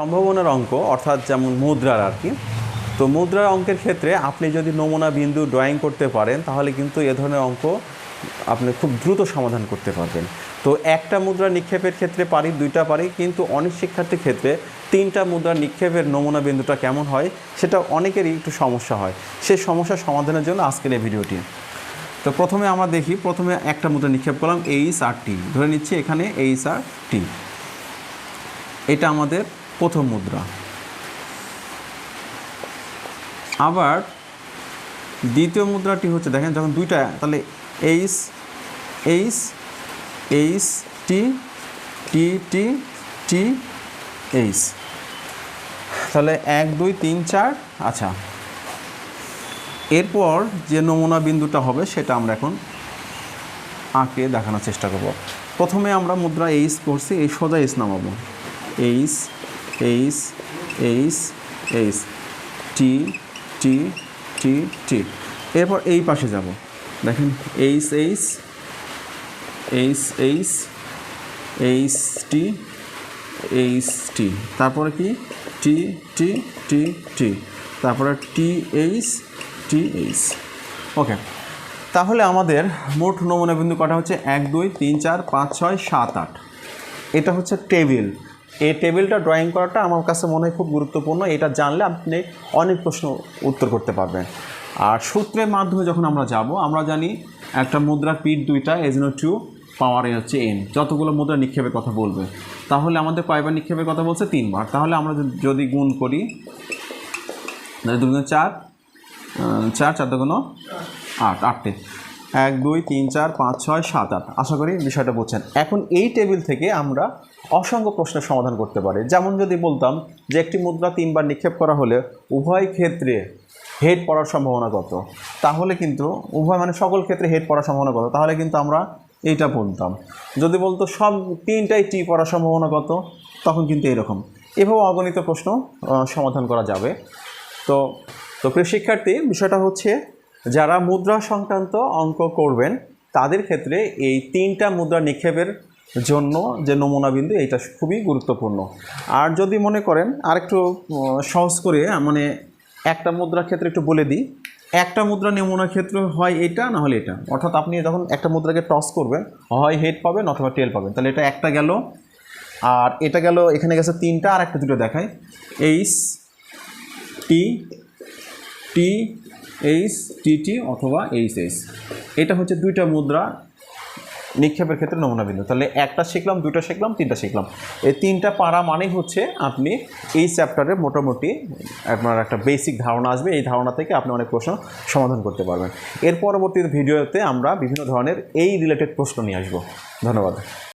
সম্ভাবনার অঙ্ক, অর্থাৎ যেমন মুদ্রার আর কি, তো মুদ্রার অঙ্কের ক্ষেত্রে আপনি যদি নমুনা বিন্দু ড্রয়িং করতে পারেন, তাহলে কিন্তু এ ধরনের অঙ্ক আপনি খুব দ্রুত সমাধান করতে পারবেন। তো একটা মুদ্রা নিক্ষেপের ক্ষেত্রে পারি, দুইটা পারি, কিন্তু অনেক শিক্ষার্থীর ক্ষেত্রে তিনটা মুদ্রা নিক্ষেপের নমুনা বিন্দুটা কেমন হয়, সেটা অনেকেরই একটু সমস্যা হয়। সেই সমস্যা সমাধানের জন্য আজকের এই ভিডিওটি। তো প্রথমে আমরা দেখি, প্রথমে একটা মুদ্রা নিক্ষেপ করলাম এইচ আর টি ধরে নিচ্ছি এখানে এইচ আর টি এটা আমাদের প্রথম মুদ্রা। আবার দ্বিতীয় মুদ্রাটি হচ্ছে, দেখেন যখন দুইটা, তাহলে H H H, T T T T, H. তাহলে এক, দুই, তিন, চার আচ্ছা। এরপর যে নমুনা বিন্দুটা হবে, সেটা আমরা এখন আঁকে, দেখানোর চেষ্টা করব। প্রথমে আমরা মুদ্রা এইচ করছি, এই সোজা এইচ নামাবো। H H H H T T T T এরপর এই পাশে যাব। দেখেন H H H H H T H T তারপরে কি? টি টি টি টি তারপরে টি এইচ টি এইচ ওকে তাহলে আমাদের মোট নমুনা বিন্দু কটা হচ্ছে? এক, দুই, তিন, চার, পাঁচ, ছয়, সাত, আট। এটা হচ্ছে টেবিল। এই টেবিলটা ড্রয়িং করাটা আমার কাছে মনে হয় খুব গুরুত্বপূর্ণ। এটা জানলে আপনি অনেক প্রশ্ন উত্তর করতে পারবেন। আর সূত্রের মাধ্যমে যখন আমরা যাব, আমরা জানি একটা মুদ্রার পিঠ দুইটা এজন্য টু পাওয়ারে হচ্ছে এন যতগুলো মুদ্রা নিক্ষেপের কথা বলবে। তাহলে আমাদের কয়বার নিক্ষেপের কথা বলছে? তিনবার তাহলে আমরা যদি- গুণ করি দুগুণ চার চার চার দুগুণ আট আটটে এক, দুই, তিন, চার, পাঁচ, ছয়, সাত, আট। আশা করি বিষয়টা বুঝছেন। এখন এই টেবিল থেকে আমরা অসংখ্য প্রশ্নের সমাধান করতে পারি। যেমন যদি বলতাম যে একটি মুদ্রা তিনবার নিক্ষেপ করা হলে উভয় ক্ষেত্রে হেড পড়ার সম্ভাবনা কত? তাহলে কিন্তু উভয় মানে সকল ক্ষেত্রে হেড পড়ার সম্ভাবনা কত? তাহলে কিন্তু আমরা এইটা বলতাম। যদি বলতো সব তিনটাই টি পড়ার সম্ভাবনা কত? তখন কিন্তু এরকম। এভাবে অগণিত প্রশ্ন সমাধান করা যাবে। তো তো প্রিয় শিক্ষার্থী বিষয়টা হচ্ছে যারা মুদ্রা সংক্রান্ত অঙ্ক করবেন, তাদের ক্ষেত্রে এই তিনটা মুদ্রা নিক্ষেপের জন্য যে নমুনা বিন্দু এটা খুবই গুরুত্বপূর্ণ। আর যদি মনে করেন, আরেকটু সহজ করে মানে একটা মুদ্রার ক্ষেত্রে একটু বলে দিই। একটা মুদ্রা নমুনার ক্ষেত্রে হয় এটা, না হলে এটা? অর্থাৎ আপনি যখন একটা মুদ্রাকে টস করবেন, হয় হেড পাবেন অথবা টেল পাবেন, তাহলে এটা একটা গেল। আর এটা গেল, এখানে গেছে তিনটা আর একটা দুটো দেখায় H T T H T টি অথবা এইচ এইচ এটা হচ্ছে দুইটা মুদ্রা নিক্ষেপের ক্ষেত্রে নমুনা বিন্দু। তাহলে একটা শিখলাম দুটো শিখলাম, তিনটা শিখলাম। এই তিনটা পারা মানেই হচ্ছে আপনি এই চ্যাপ্টারে মোটামুটি আপনার একটা বেসিক ধারণা আসবে। এই ধারণা থেকে আপনি অনেক প্রশ্ন সমাধান করতে পারবেন। এর পরবর্তী ভিডিওতে আমরা বিভিন্ন ধরনের এই রিলেটেড প্রশ্ন নিয়ে আসব। ধন্যবাদ।